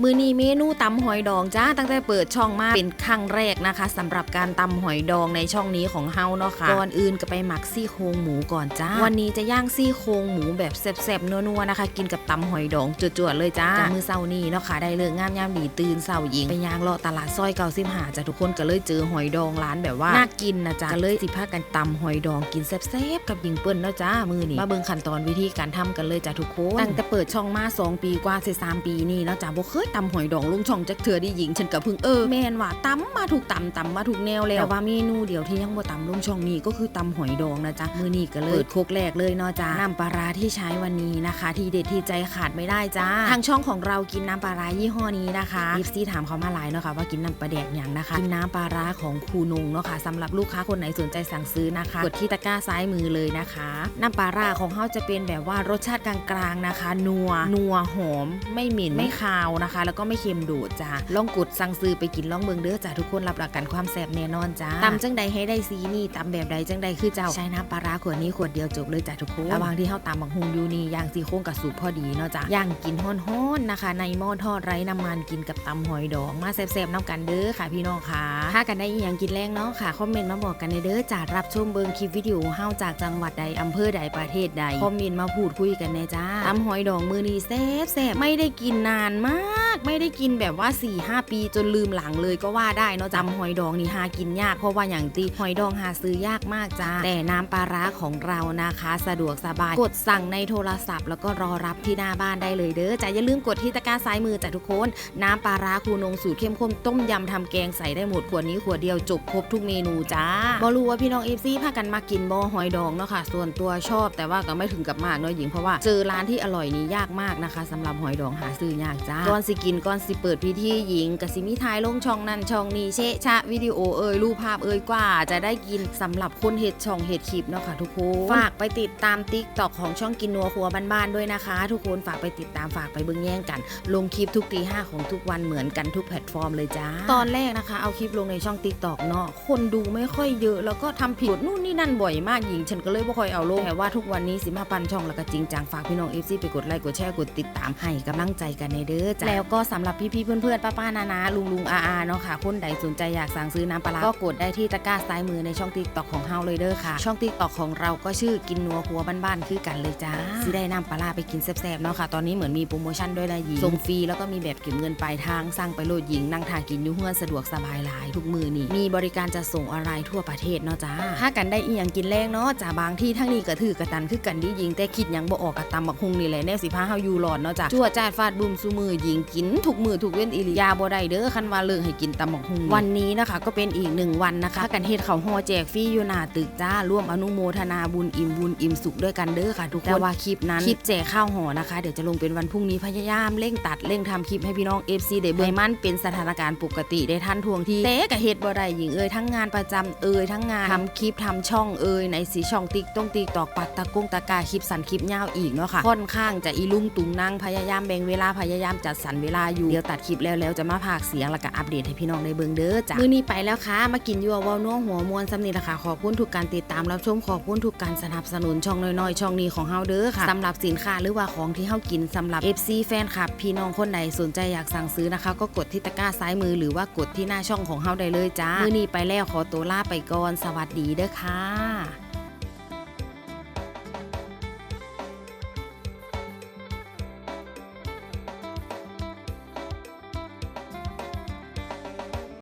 มือนี้เมนูตำหอยดองจ้าตั้งแต่เปิดช่องมาเป็นครั้งแรกนะคะสำหรับการตำหอยดองในช่องนี้ของเฮาเนาะค่ะก่อนอื่นก็ไปหมักซี่โครงหมูก่อนจ้า วันนี้จะย่างซี่โครงหมูแบบแซ่บๆนัวๆนะคะ กินกับตำหอยดองจวดๆเลยจ้าจากมือเศร้านี้เนาะค่ะได้เลิกงามยามดีตื่นเศร้ายิงไปย่างเลาะตลาดซอยเก่าสิบหาจ้ะทุกคนก็เลยเจอหอยดองร้านแบบว่าน่ากินนะจ้าก็เลยสิพากันตำหอยดองกินแซ่บๆกับหญิงเปิ้ลเนาะจ้ามือนี้มาเบิ่งขั้นตอนวิธีการทำกันเลยจ้ะทุกคนตั้งแต่เปิดช่องมาสองปีกว่าสิสามปีนี่แล้วจ้าบ่เคยตำหอยดองลงช่องจักเถื่อได้หญิงฉันก็เพิ่งเออแม่นว่าตำมาถูกตำตำมาถูกแนวแล้วแต่ว่าเมนูเดียวที่ยังบ่ตำลงช่องนี้ก็คือตำหอยดองนะจ๊ะมือนี้ก็เลยเปิดโคกแรกเลยเนาะจ้าน้ำปลาร้าที่ใช้วันนี้นะคะ ที่เด็ดที่ใจขาดไม่ได้จ้าทางช่องของเรากินน้ำปลาร้ายี่ห้อนี้นะคะยิฟซี่ถามเขามาหลายเนาะค่ะว่ากินน้ำปลาแดกอย่างนะคะกินน้ำปลาร้าของครูนงเนาะค่ะสำหรับลูกค้าคนไหนสนใจสั่งซื้อนะคะ กดที่ตะกร้าซ้ายมือเลยนะคะ น้ำปลาร้าของเขาจะเป็นแบบว่ารสชาติกลางๆนะคะ นัวนัวหอม ไม่เหม็นไม่คาวนะคะแล้วก็ไม่เค็มโดดจ้าลองกดสั่งซื้อไปกินลองเบิงเด้อจ้าทุกคนรับประกันความแซ่บแน่นอนจ้าตำจังใดให้ได้ซีนี่ตำแบบใดจังใดคือเจ้าใช้น้ำปลาร้าขวดนี้ขวดเดียวจบเลยจ้าทุกคนระหว่างที่เฮาตำบักฮุงยูนี่ย่างซีโครงกับสูตรพอดีเนาะจ้าย่างกินฮ้อนๆนะคะ ในหม้อทอดไร้น้ำมันกินกับตำหอยดองมาแซ่บๆน้ำกันเด้อค่ะพี่น้องค่ะถ้ากันได้อีหยังกินแรงเนาะค่ะคอมเมนต์มาบอกกันในเด้อจ้ารับชมเบิงคลิปวิดีโอเฮาจากจังหวัดใดอำเภอใดประเทศใดคอมเมนต์มาพูดคุยกันในจ้าตำหอยดองมือนี้แซ่บแซ่บไม่ได้กินนานมากไม่ได้กินแบบว่า4 5ปีจนลืมหลังเลยก็ว่าได้เนาะจำหอยดองนี่หากินยากเพราะว่าอย่างตีหอยดองหาซื้อยากมากจ้าแต่น้ำปลาร้าของเรานะคะ สะดวกสบายกดสั่งในโทรศัพท์ แล้วก็รอรับที่หน้าบ้านได้เลยเด้อจ้าอย่าลืมกดที่ตะกร้าซ้ายมือจ้ะทุกคน น้ำปลาร้าคูนงสูตรเข้มข้นต้มยำทำแกงใส่ได้หมดขวดนี้ขวดเดียวจบครบทุกเมนูจ้าบอรู้ว่าพี่น้องเอฟซีพากันมากินบอหอยดองเนาะค่ะ ส่วนตัวชอบ แต่ว่าก็ไม่ถึงกับมากเนาะหญิงเพราะว่าเจอร้านที่อร่อยนี่ยากมากนะคะสำหรับหอยดองหาซื้อยากจ้าก่อนสิกินก่อนสิเปิดพิธีหญิงกสิมีทายลงช่องนั้นช่องนี้เชะชะวิดีโอเอ่ยรูปภาพเอ่ยกว่าจะได้กินสำหรับคนเห็ดช่องเห็ดคลิปเนาะค่ะทุกคนฝากไปติดตามติ๊กตอกของช่องกินนัวครัวบ้านๆด้วยนะคะ ทุกคนฝากไปติดตามฝากไปเบิ่งแย่งกัน ลงคลิปทุกตีห้าของทุกวันเหมือนกันทุกแพลตฟอร์มเลยจ้าตอนแรกนะคะ เอาคลิปลงในช่องติ๊กตอกเนาะคนดูไม่ค่อยเยอะ แล้วก็ทำผิดนู่นนี่นั่นบ่อยมากหญิง ฉันก็เลยไม่ค่อยเอาลงแต่ว่าทุกวันนี้สิมาปันช่องแล้วก็จริงจังฝากพี่น้องเอฟซีไปกดไลค์กดแชร์กดติดตามให้กำลังใจกันในเด้อจ้าแล้วก็สำหรับพี่ๆเพื่อนๆป้าๆนานาลุงลุงอาอาเนาะค่ะคนใดสนใจอยากสั่งซื้อน้ำปลาร้าก็กดได้ที่ตะกร้าซ้ายมือในช่องติ๊กตอกของเฮาเลยเด้อค่ะ ช่องติ๊กตอกของเราก็ชื่อกินนัวครัวบ้านๆคือกันเลยจ้าสิได้น้ำปลาร้าไปกินแซ่บๆเนาะค่ะตอนนี้เหมือนมีโปรโมชั่นด้วยนะหญิงส่งฟรีแล้วก็มีแบบเก็บเงินปลายทางสั่งไปโหลดหญิงนั่งทากินอยุ่เฮือนสะดวกสบายหลายทุกมือนี่มีบริการจะส่งอะไรทั่วประเทศเนาะจ้าถ้ากันได้อีหยังกินแรงเนาะจ้าบางที่ทั้งนี้ก็ถือกระตันคือกันดีหญิงแต่คิดหยังบ่ออกกระตำบักฮุงนี่แหละแนวสิพาเฮาอยู่หลอดเนาะจ้าจั่วจาดฟาดบุมซุมือหญิงกินทุกมือทุกเว้นอิริยาบ่ได้เด้อคันว่าเลิกให้กินตำบักฮุงวันนี้นะคะ ก็เป็นอีกหนึ่งวันนะคะกันเฮ็ดข้าวห่อแจกฟรีอยู่หน้าตึกจ้าร่วมอนุโมทนาบุญอิ่มบุญอิ่มสุขด้วยกันเด้อค่ะ ทุกคนแต่ว่าคลิปนั้นคลิปแจกข้าวห่อนะคะเดี๋ยวจะลงเป็นวันพรุ่งนี้พยายามเร่งตัดเร่งทำคลิปให้พี่น้อง FC ได้เบิ่งให้มันเป็นสถานการณ์ปกติได้ทันทวงทีแต่ก็เฮ็ดบ่ได้หญิงเอ่ยทั้งงานประจำเอ่ยทั้งงานทำคลิปทำช่องเอ่ยในสีช่องติ๊กต้องติ๊กตอกปักตะกงตะกาคลิปสันคลิปยาวอีกเนาะค่ะค่อนข้างจะอีลุงตุงนางพยายามแบ่งเวลาพยายามจัดสรรเวลาอยู่ เดี๋ยวตัดคลิปแล้วแล้วจะมาพากเสียงแล้วก็อัปเดตให้พี่น้องได้เบิ่งเด้อจ้ะมื้อนี้ไปแล้วค่ะ มากินยัวเวานัวหัวมวนสำนีละค่ะขอบคุณทุกการติดตามรับชมขอบคุณทุกการสนับสนุนช่องน้อยๆช่องนี้ของเฮาเด้อค่ะสำหรับสินค้าหรือว่าของที่เฮากินสำหรับ FC แฟนคลับ พี่น้องคนใดสนใจอยากสั่งซื้อนะคะ ก็กดที่ตะกร้าซ้ายมือหรือว่ากดที่หน้าช่องของเฮาได้เลยจ้ามื้อนี้ไปแล้วขอตัวลาไปก่อนสวัสดีเด้อค่ะ